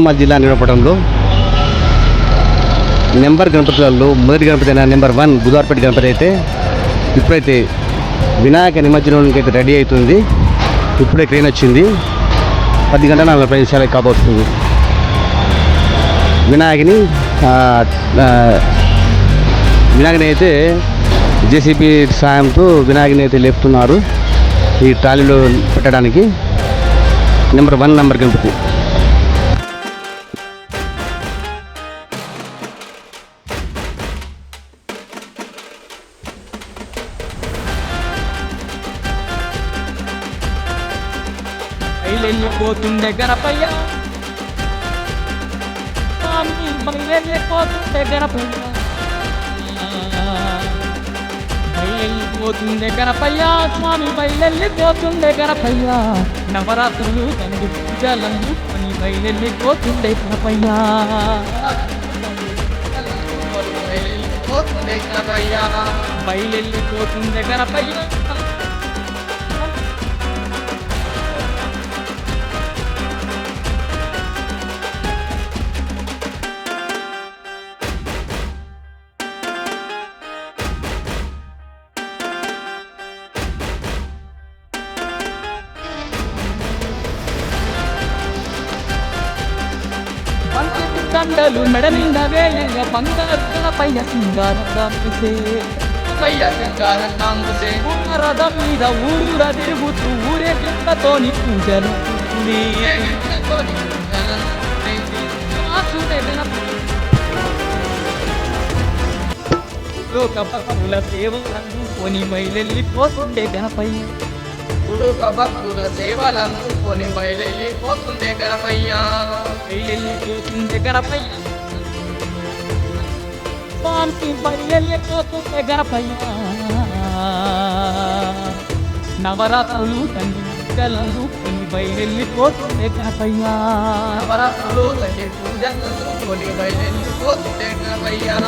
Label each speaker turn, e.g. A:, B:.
A: నిర్మల్ జిల్లా నిలపడంలో నెంబర్ గణపతులలో మొదటి గణపతి అయిన నెంబర్ వన్ బుధార్పేట గణపతి అయితే ఇప్పుడైతే వినాయక నిమజ్జనానికి అయితే రెడీ అవుతుంది. ఇప్పుడే ట్రైన్ వచ్చింది. పది గంటల నలభై నిమిషాలకి కాబోతుంది. వినాయకుని వినాయకుని అయితే జేసీబీ సాయంతో వినాయకుని అయితే లేపుతున్నారు ఈ ట్రాలీలో పెట్టడానికి. Number one number Ganapati.
B: బయలెళ్ళిపోతుండే Ganapayya స్వామి బయలెళ్ళిపోతుండే గణపయ్య. బయలెళ్ళిపోతుండే గణపయ్య స్వామి బయలెళ్ళిపోతుండే గణపయ్య. నవరాత్రులు తండ్రి పూజలందు అని బయలెళ్ళిపోతుండే గణపయ్య. బయలెళ్ళిపోతుండే గణపయ్య. బంతి దండలు మెడ నిండా వేయంగ బంగారు పైన సింగారదాంపిసే రథం మీద ఊరూర తిరుగుతూ ఊరే గంటతోని పూజలు లోక భక్తుల సేవలను కొని మైలెళ్ళిపోతుండే గణపయ్య.
C: భక్తుల సేవలందుకొని బయలుపోతుండే గణపయ్యా
B: మైలెళ్ళిపోతుండే గణపయ్య స్వామి బయలుపోతుండే గణపయ్య నవరాత్రులు తండ్రి పూజలందు కొని బయలుపోతుండే గణపయ్య
C: నవరాత్రులు తండ్రి పూజలందుకొని బయలుపోతుండే గణపయ్యా